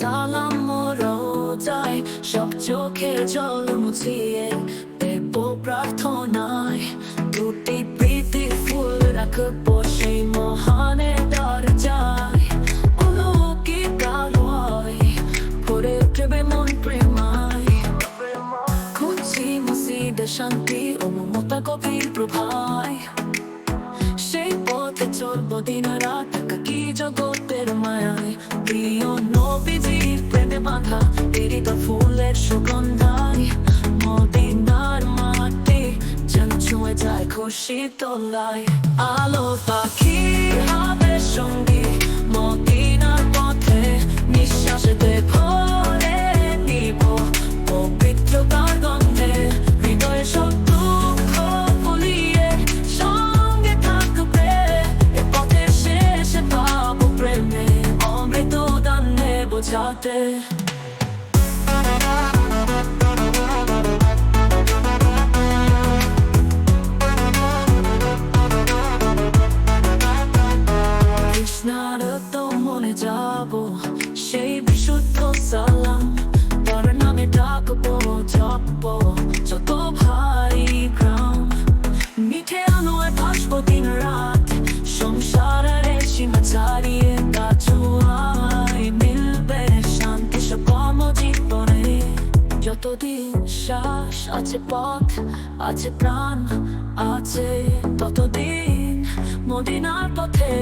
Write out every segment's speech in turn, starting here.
সালাম রোজায়, সব চোখের জল মুছিয়ে দেব প্রার্থনায়। দুটি প্রীতির ফুল রাখব সেই মহানের দরজায়। অলৌকিক আলোয় ভরে উঠবে মন প্রেমায়। খুঁজছি মসজিদে শান্তি ও মমতা গভীর প্রভায়। সেই পথে চলবো দিন রাত কি জগতের মায়ায়? প্রিয় নবীজি, প্রেমে বাঁধা এরিত ফুলের সুগন্ধায়। মদিনার মাটি যেন ছুঁয়ে যায় খুশি তোলায়। আলো পাখি বোঝাতে যতদিন শ্বাস আছে পথ, আছে প্রাণ, আছে ততদিন মদিনার পথে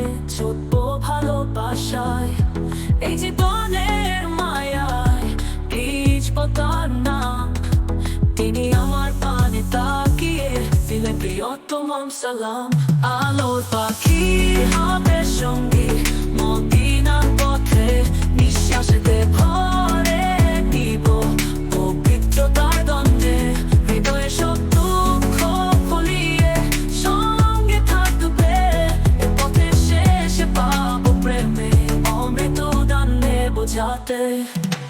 ভালোবাসায়। এই মায়ায় বীজ পতার নাম, তিনি আমার পানে তাকিয়ে দিলে প্রিয়তম সালাম। আলোর পাখি হবে সঙ্গী after